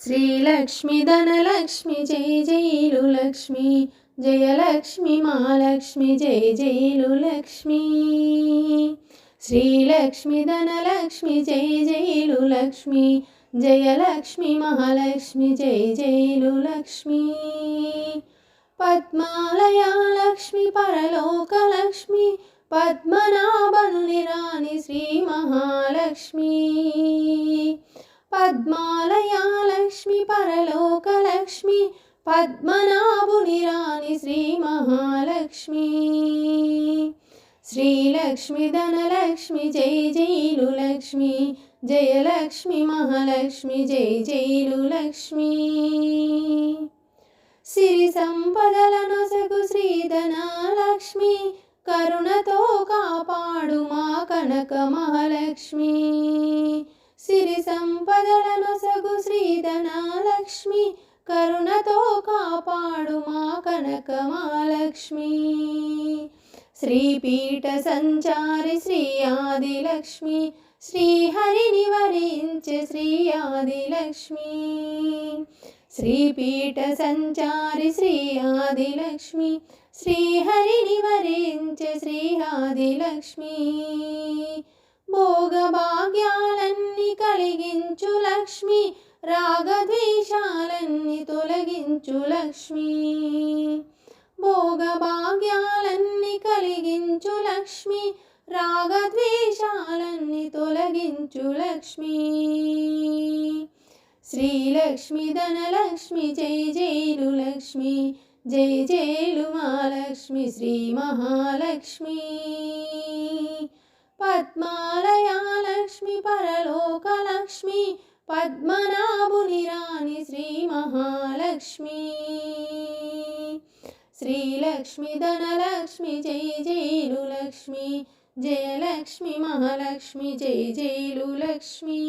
శ్రీలక్ష్మి ధనలక్ష్మి జయ జైలు లక్ష్మి జయలక్ష్మి మహాలక్ష్మి జయ జైలు లక్ష్మి శ్రీలక్ష్మి ధనలక్ష్మి జయ జైలు లక్ష్మి జయలక్ష్మి మహాలక్ష్మి జయ జైలు లక్ష్మి పద్మాలయా లక్ష్మి పరలోకలక్ష్మి పద్మనాభనుని రాణి శ్రీ మహాలక్ష్మి పద్మాలయా లక్ష్మి పరలోకలక్ష్మి పద్మనాభుని రాణి శ్రీ మహాలక్ష్మి. శ్రీలక్ష్మి ధనలక్ష్మి జై జైలు లక్ష్మి జయలక్ష్మి మహాలక్ష్మి జై జైలు లక్ష్మి సిరి సంపదలను సగు శ్రీధనాలక్ష్మి కరుణతో కాపాడు మా కనక మహాలక్ష్మి. సిరి సంపదలను సగు శ్రీధన కరుణతో కాపాడు మా కనక మహాలక్ష్మి. శ్రీపీఠ సంచారి శ్రీ ఆదిలక్ష్మి శ్రీహరిని వరించే శ్రీ ఆదిలక్ష్మి. శ్రీపీఠ సంచారి శ్రీ ఆదిలక్ష్మి శ్రీహరిని వరించే శ్రీ ఆదిలక్ష్మి. భోగభాగ్యాలన్నీ కలిగించు లక్ష్మి రాగద్వేషాలన్నీ తొలగించు లక్ష్మి. భోగ భాగ్యాలన్నీ కలిగించు లక్ష్మి. రాగద్వేషాలన్నీ తొలగించు లక్ష్మి. శ్రీలక్ష్మి ధనలక్ష్మి జై జైలు లక్ష్మి. జై జైలు మహాలక్ష్మి శ్రీ మహాలక్ష్మి. పద్మాలయా లక్ష్మి పరలోకలక్ష్మి పద్మనాభుని రాణి శ్రీ శ్రీలక్ష్మి ధనలక్ష్మి జై జైలు లక్ష్మి జయలక్ష్మి మహాలక్ష్మి జై జైలు లక్ష్మి